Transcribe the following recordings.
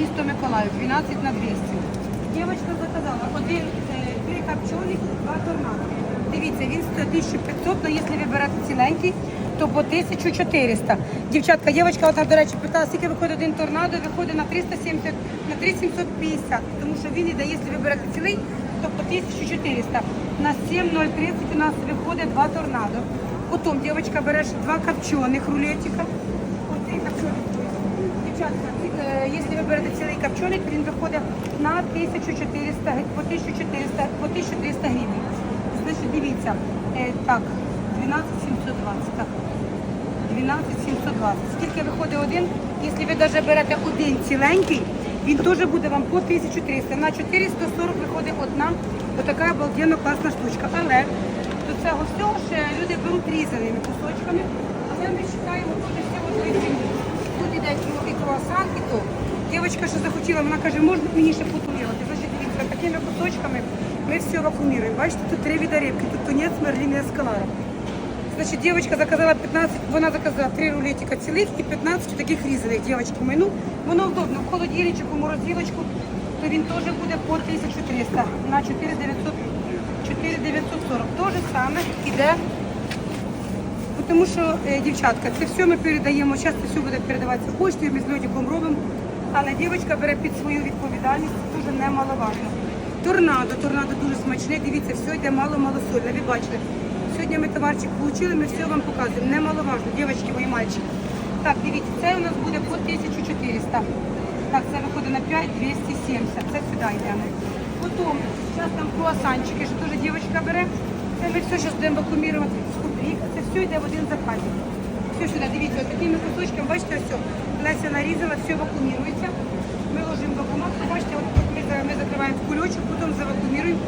місто Миколаїв, 12 на 200. Дівчинка заказала один, е, три копчених, два торнадо. Дивіться, він стоїть 1500, але якщо ви ціленький, то по 1400. Дівчатка, дівчинка, одна, до речі, питала, скільки виходить один торнадо, виходить на 370, на 3750, тому що він іде, якщо ви цілий, то по 1400. На 7030 у нас виходить два торнадо. Потім дівчинка береш два копчених рулетика. Оцей копчений. Дівчатка, якщо ви берете цілий копченик, він виходить на 1400, по 1400, по 1300 гривень. Значить, дивіться, е, так, 12720, так. 12720. Скільки виходить один? Якщо ви навіть берете один ціленький, він теж буде вам по 1300. На 440 виходить одна отака обалденно класна штучка. Але до цього всього ще люди беруть різаними кусочками, але ми вважаємо тут всього 30 Тут іде і круасан, і то. Дівчинка, що захотіла, вона каже, можна мені ще потурувати. Значить, дивіться, такими кусочками ми все вакууміруємо. Бачите, тут три вида рибки, тут тунець, мерлін і ескалара. Значить, дівчинка заказала 15, вона заказала 3 рулетика цілих і 15 таких різаних, дівчатки, мої. Ну, воно удобно, в холодильничку, морозилочку, то він теж буде по 1300 на 4900, 4940. То же саме іде, тому що, е, дівчатка, це все ми передаємо, зараз це все буде передаватися поштою, ми з льодиком робимо, але дівчинка бере під свою відповідальність, це дуже немаловажно. Торнадо, торнадо дуже смачне, дивіться, все йде мало-мало сольне, ви бачите. Сьогодні ми товарчик отримали, ми все вам показуємо. Немаловажно, дівчатки, мої мальчики. Так, дивіться, це у нас буде по 1400. Так, це виходить на 5 270. Це сюди йдемо. Потім, зараз там круасанчики, що теж дівчинка бере. Це ми все зараз будемо вакуумірувати все йде в один заказ. Все сюди, дивіться, ось такими кусочками, бачите, все. Леся нарізала, все вакуумірується. Ми ложимо вакууматку, бачите, от ми, ми закриваємо в кульочок, потім завакууміруємо.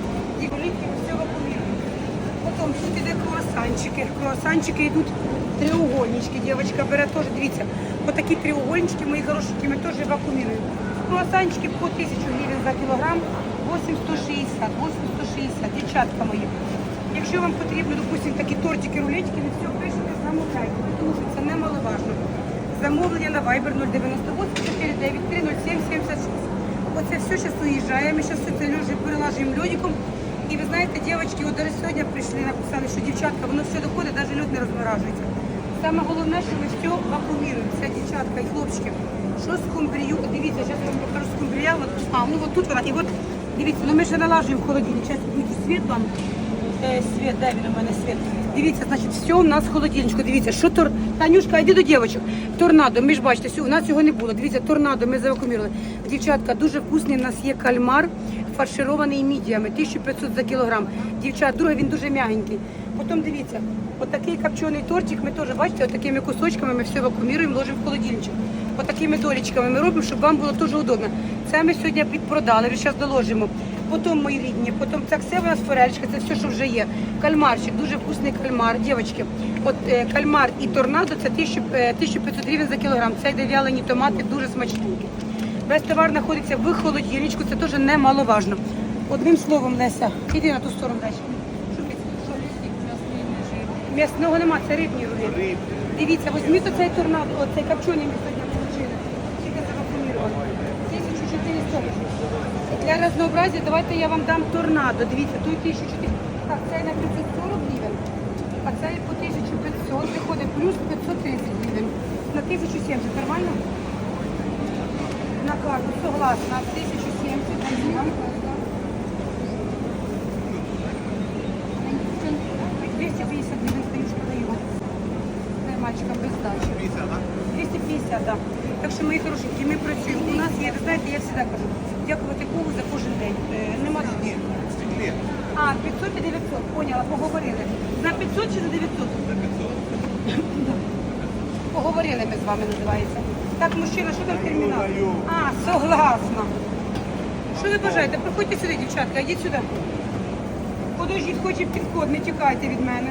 І голівки все вакууміруємо. Потім тут іде круасанчики. Круасанчики йдуть треугольнички. Дівчинка бере теж, дивіться, отакі треугольнички, мої хорошенькі, ми теж вакууміруємо. Круасанчики по 1000 гривень за кілограм, 8160, 8160, дівчатка мої. Якщо вам потрібно, допустимо, такі тортики, рулетики, ви все пишете, замовляйте, тому що це немаловажно. Замовлення на Viber 098 493 07 76. Оце все зараз уїжджає, ми зараз це льожі перелажуємо льодиком. І ви знаєте, дівчатки, от навіть сьогодні прийшли, написали, що дівчатка, воно все доходить, навіть льод не розморажується. Саме головне, що ми все вакууміруємо, все дівчатка і хлопчики. Що з скумбрію? От Дивіться, зараз вам покажу скумбрія. От, а, ну от тут вона. І от, дивіться, ну ми ще налажуємо холодильник. Зараз включу світ вам. Е, світ, де він у мене світ? Дивіться, значить, все у нас в холодильничку. Дивіться, що тор... Танюшка, йди до дівчаток. Торнадо, ми ж бачите, все, у нас цього не було. Дивіться, торнадо, ми завакумірували. Дівчатка, дуже вкусний у нас є кальмар, фарширований мідіями, 1500 за кілограм. Дівчат, другий він дуже м'ягенький. Потім дивіться, отакий копчений тортик, ми теж, бачите, отакими кусочками ми все вакууміруємо, ложимо в холодильничок. Отакими долічками ми робимо, щоб вам було дуже удобно. Це ми сьогодні підпродали, зараз доложимо. Потім мої рідні, потім це все у нас форельчика, це все, що вже є. Кальмарчик, дуже вкусний кальмар, дівчатки. От е, кальмар і торнадо це 1000, е, 1500 гривень за кілограм. Це йде вялені томати, дуже смачненькі. Весь товар знаходиться в холодильничку, це теж немаловажно. Одним словом, Леся, іди на ту сторону далі. М'ясного нема, це рибні рулети. Дивіться, візьміть оцей торнадо, оцей копчений ми сьогодні отримали. Тільки завакумірували. 1400. Для разнообразия давайте я вам дам торнадо. Дивіться, тут 1400. Так, це на 540 гривень, а це по 1500 виходить плюс 530 гривень. На 1070, нормально? На карту, согласна. 1070 гривень. 250 гривень стоюшка даю. Це мальчикам без здачі. 250, так. Так що, мої хорошенькі, ми працюємо. У нас є, ви знаєте, я завжди кажу, дякувати Богу за кожен день. Е, Нема А, 500 і 900, поняла, поговорили. На 500 чи на 900? На 500. Поговорили ми з вами, називається. Так, мужчина, що там термінал? А, согласна. Що ви бажаєте? Приходьте сюди, дівчатка, йдіть сюди. Подождіть, хоче підход, не тікайте від мене.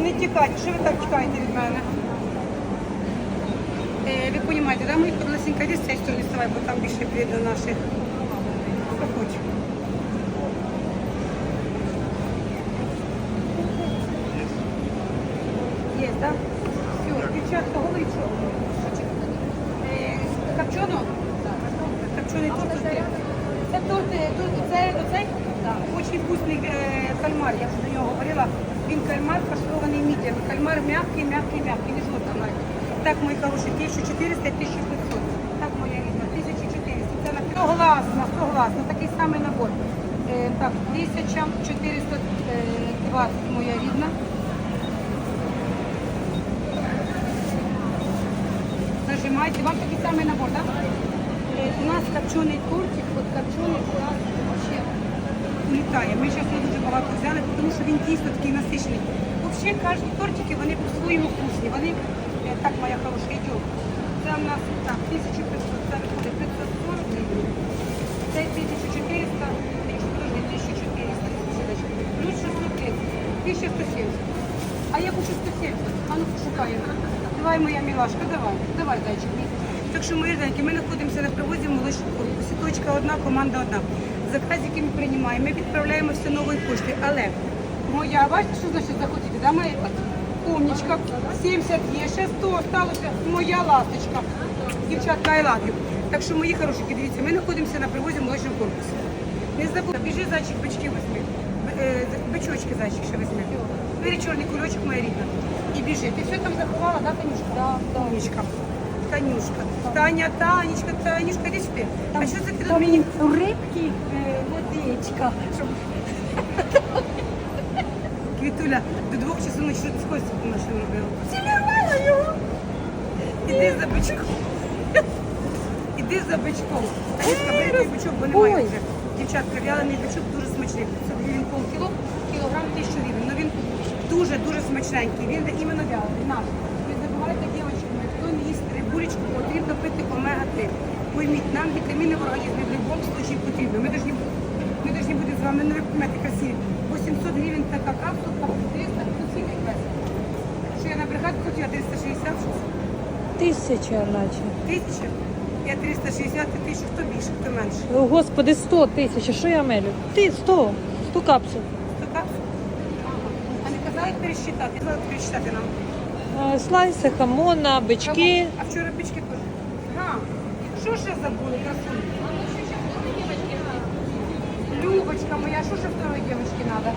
Не тікайте, що ви так тікаєте від мене? Е, ви розумієте, да, мої Лесенька, йди з цієї сторони вставай, бо там більше видно наших. Проходь. Є, так? Все, Дівчатка, говорить, що? Е, Копчено? Копчений торт. Це торт, е, торт, це оцей? Очень вкусний е, кальмар, я вже до нього говорила. Він кальмар фарширований мідіям. Кальмар м'який, м'який, м'який, не навіть. Так, мої хороші, 1400 1500. Так, моя рідна, 1400. Це на согласна, согласна, такий самий набор. Е, так, 1420, моя рідна. Нажимайте, вам такий самий набор, так? Е, у нас копчений тортик, от копчений у нас вообще улітає. Ми зараз дуже багато взяли, тому що він дійсно такий насичений. Взагалі, кожні тортики, вони по-своєму вкусні. Вони, е, так, моя хороша, йдемо. Це у нас так, 1500, це виходить 540 гривень. Це 1400, якщо подожди, 1400, плюс 630, 1170. А я хочу 170. А ну пошукаємо. Давай, моя милашка, давай. Давай, зайчик. Так що, мої зайки, ми знаходимося на привозі молочного корпусі. Точка одна, команда одна. Заказ, який ми приймаємо, ми відправляємо все новою поштою. Але моя, бачите, що значить захотіти, да, моя умнічка, 70 є, ще 100 осталося, моя ласточка. Дівчатка, I love you. Так що, мої хорошики, дивіться, ми знаходимося на привозі молочного корпусу. Не забудь, біжи зайчик, бички візьми. Е, Бичочки зайчик ще візьми. Бери чорний кульочок, моя рідна. І біжи. Ти все там заховала, да, Танюшка? Да, Танюшка. Танюшка. Таня, Танечка, Танюшка, іди сюди. А що це ти мені? рибки, е, водичка. Щоб... Квітуля, до двох часу ночі ти з Костю машину робила. Цілювала його. Іди за бичком. Іди за бичком. Танюшка, бери той бичок, бо немає вже. Дівчатка, вялений бичок дуже смачний. 500 гривень полкіло, кілограм 1000 гривень. Ну він дуже-дуже смачненький. Він іменно вялений. Наш. Не забувайте, дівчатки, хто не їсть рибулечку, потрібно пити омега-3. Пойміть, нам вітаміни в організмі в будь-якому случаї потрібні. Ми ми повинні з вами нові кмети красиві. 800 гривень така капсулка, 300 цінний вес. Що я на бригаду хотіла 360 щось? Тисяча наче. Тисяча? Я 360 тисяч, хто більше, хто менше. О, Господи, 100 тисяч. А що я мелю? Ти 100. 100 капсул. Хто капсул? А не казали пересчитати? Казали пересчитати нам. Е, Слайси, хамона, бички. А вчора пічки теж. А, що ще забули, красуні? Любочка моя, що ще второй девочки надо?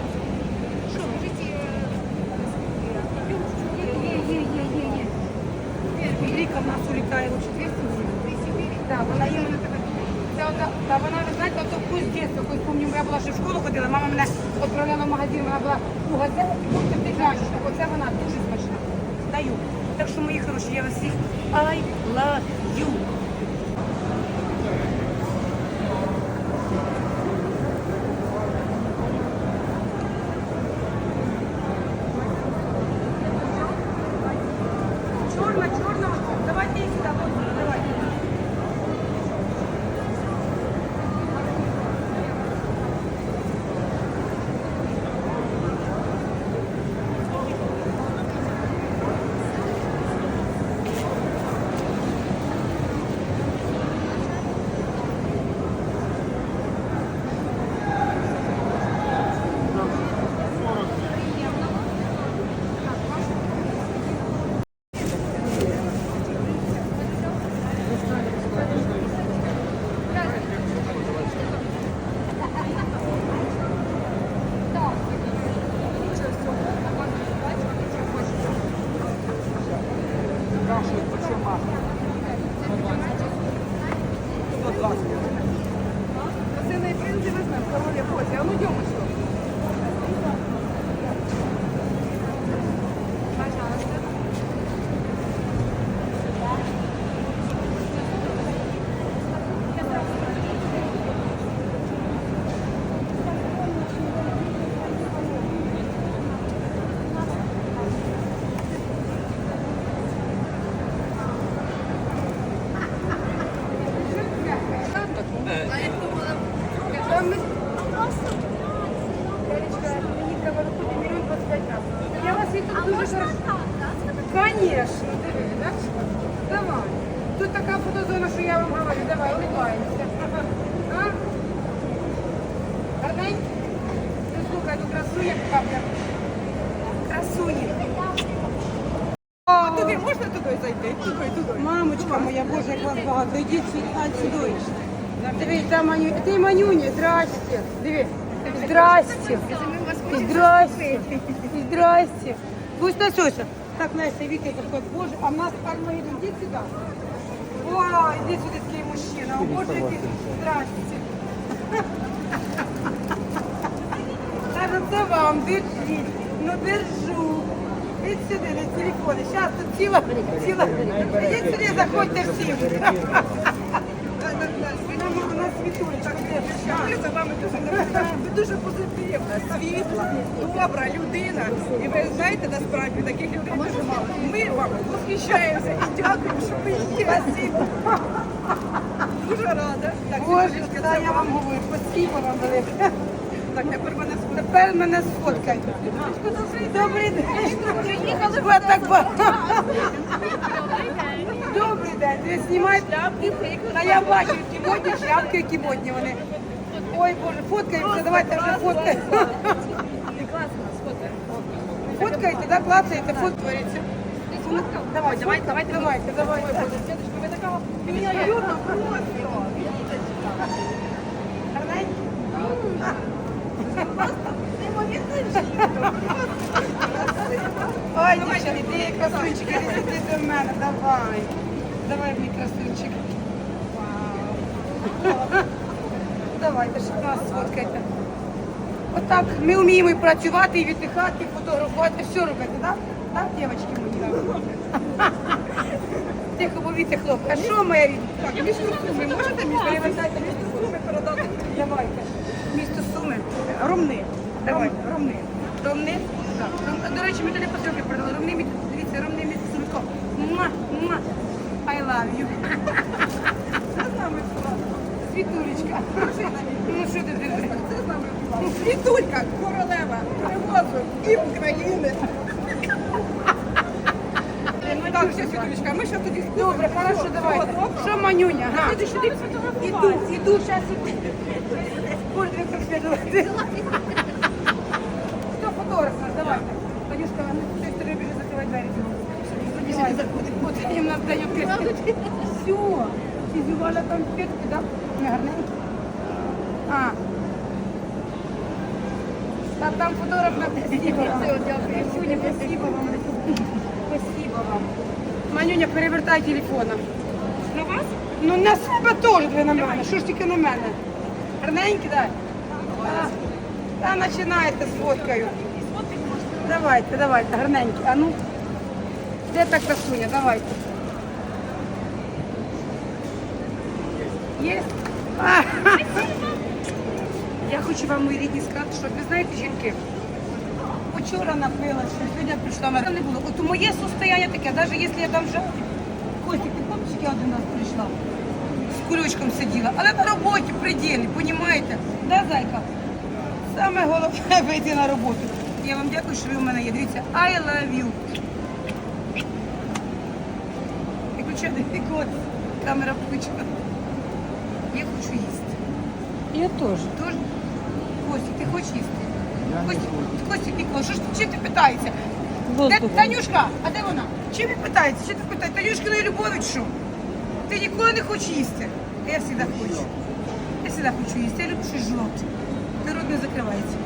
Є, є, є, є, є. Віка в нас улітає лучше 200 гривень. Так, вона така. Це ота, та вона, ви знаєте, ото вкус дітства, коли пам'ятаю, я була ще в школу ходила, мама мене відправляла в магазин, вона була у газету, потім ти краще. Оце вона дуже смачна. Даю. Так що, мої хороші, я вас всіх I love you. Така фотозона, що я вам говорю. Давай, улыбаємося. А? Гарненько? Ну, слухай, ну красуня капля. Красуня. А тобі можна таку Мамочка моя, Боже, як вас багато. Йдіть сюди, сюди. Диви, там Маню... Ти Манюня, здрасте. Диви. Здрасте. Здрасте. Здрасте. Пусть Насюся. Так, Настя, Віка. Боже, а в нас Армагеддон, йдіть сюди. Ой, іди сюди, такий мужчина. О, Боже, який. Здрасте. Ну це вам, держіть. Ну держу. Ідь сюди, на телефони. Зараз тут ціла, ціла. Ідіть сюди, заходьте всі. У світує, так Ми за вами дуже. Ви дуже позитивна, світла, добра людина. І ви знаєте, насправді таких людей. Ми вам восхищаємося і дякуємо, що ви є. Спасибо. Дуже рада. Так, Боже, це я вам говорю, спасибо вам велике. Так, тепер мене сфотографуйте. Тепер мене сфоткайте. Добрий день. Приїхали ви так багато. Добрий день. Ви знімаєте? Та я бачу, які модні шляпки, які модні вони. Ой, Боже, фоткаємося, давайте вже фоткаємо. Фоткаєте, да, клацаєте, фоткаєте. Давай, давайте, давайте, давайте, давайте. Ви така давай. Давай, мій красунчик. Давайте, щоб нас сфоткайте. Отак, ми вміємо працювати, і віддихати, і фотографувати, все робити, так? Так, дівчатки мої? Тихо, повіте, хлоп. А що моя рідна? Так, місто Суми, можете мені перевертати місто Суми передати? Давайте. Місто Суми. Ромни. Давай, Ромни. Ромни? Так. До речі, ми туди посилки передали. Ромни, дивіться, Ромни місто Сумко. Муа, муа. I love you. Це з нами була. Світулечка. Ну що ти дивишся? Це з нами була. Світулька, королева, привозу, і України. Так, все, Світулечка, ми ще тоді Добре, хорошо, давайте. Що Манюня? Га? Іду, іду, зараз іду. Боже, як так святувати. Хто фотограф нас? Давайте. Танюшка, ну, ти тобі біжи закривай двері. Давай, заходить, от їм нас дають кишки. Все. Фізюваля там п'ятки, да? Не гарненько. А. Та там фотограф на спасибо вам. Красуня, спасибо вам. Вам. Манюня, перевертай телефона. На вас? Ну на себе теж ви на мене. Що ж тільки на мене? Гарненькі, дай. Та, та починаєте з фоткою. Давайте, давайте, гарненькі. А ну. Де та красуня? Давайте. Є? А, Я хочу вам, мої рідні, сказати, що ви знаєте, жінки, Вчора напилася, сьогодні прийшла, мене не було. От моє состояние таке, навіть якщо я там вже Костя, ти пам'ятаєш, я один раз прийшла? З кулючком сиділа, але на роботі приділі, понімаєте? Да, зайка? Саме головне вийти на роботу. Я вам дякую, що ви в мене є. Дивіться, I love you. Виключай, кот, камера включена. Я хочу їсти. Я теж. Тож, Костя, ти хочеш їсти? Костя, Костя Нікола, що ж чи чим ти питаєшся? Де, Танюшка, а де вона? Чим він питається? Що ти питаєш? Танюшкиної любові чи що? Ти ніколи не хочеш їсти. А Я завжди хочу. Я завжди хочу їсти. Я люблю щось жовте. Ти рот не закривається.